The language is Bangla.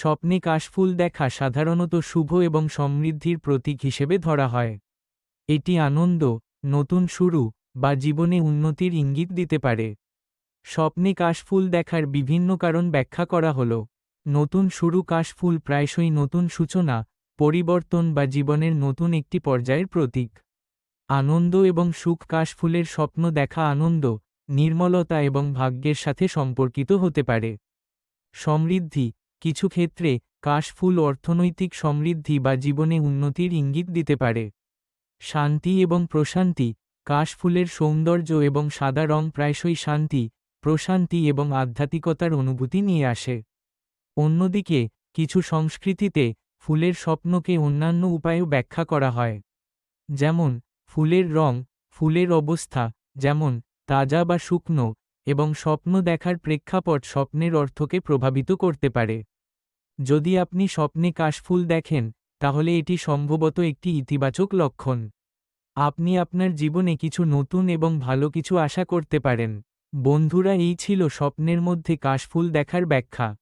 স্বপ্নে কাশফুল দেখা সাধারণত শুভ এবং সমৃদ্ধির প্রতীক হিসেবে ধরা হয়। এটি আনন্দ, নতুন শুরু, বা জীবনে উন্নতির ইঙ্গিত দিতে পারে। স্বপ্নে কাশফুল দেখার বিভিন্ন কারণ ব্যাখ্যা করা হল। নতুন শুরু কাশফুল প্রায়শই নতুন সূচনা, পরিবর্তন বা জীবনের নতুন একটি পর্যায়ের প্রতীক। আনন্দ এবং সুখ কাশফুলের স্বপ্ন দেখা আনন্দ, নির্মলতা এবং ভাগ্যের সাথে সম্পর্কিত হতে পারে। সমৃদ্ধি কিছু ক্ষেত্রে কাশফুল অর্থনৈতিক সমৃদ্ধি বা জীবনে উন্নতির ইঙ্গিত দিতে পারে। শান্তি এবং প্রশান্তি, কাশফুলের সৌন্দর্য এবং সাদা রং প্রায়শই শান্তি, প্রশান্তি এবং আধ্যাত্মিকতার অনুভূতি নিয়ে আসে। অন্যদিকে, কিছু সংস্কৃতিতে ফুলের স্বপ্নকে অন্যান্য উপায়েও ব্যাখ্যা করা হয়। যেমন, ফুলের রং, ফুলের অবস্থা, যেমন, তাজা বা শুকনো এবং স্বপ্ন দেখার প্রেক্ষাপট স্বপ্নের অর্থকে প্রভাবিত করতে পারে। যদি আপনি স্বপ্নে কাশফুল দেখেন, তাহলে এটি সম্ভবত একটি ইতিবাচক লক্ষণ। আপনি আপনার জীবনে কিছু নতুন এবং ভালো কিছু আশা করতে পারেন। বন্ধুরা, এই ছিল স্বপ্নের মধ্যে কাশফুল দেখার ব্যাখ্যা।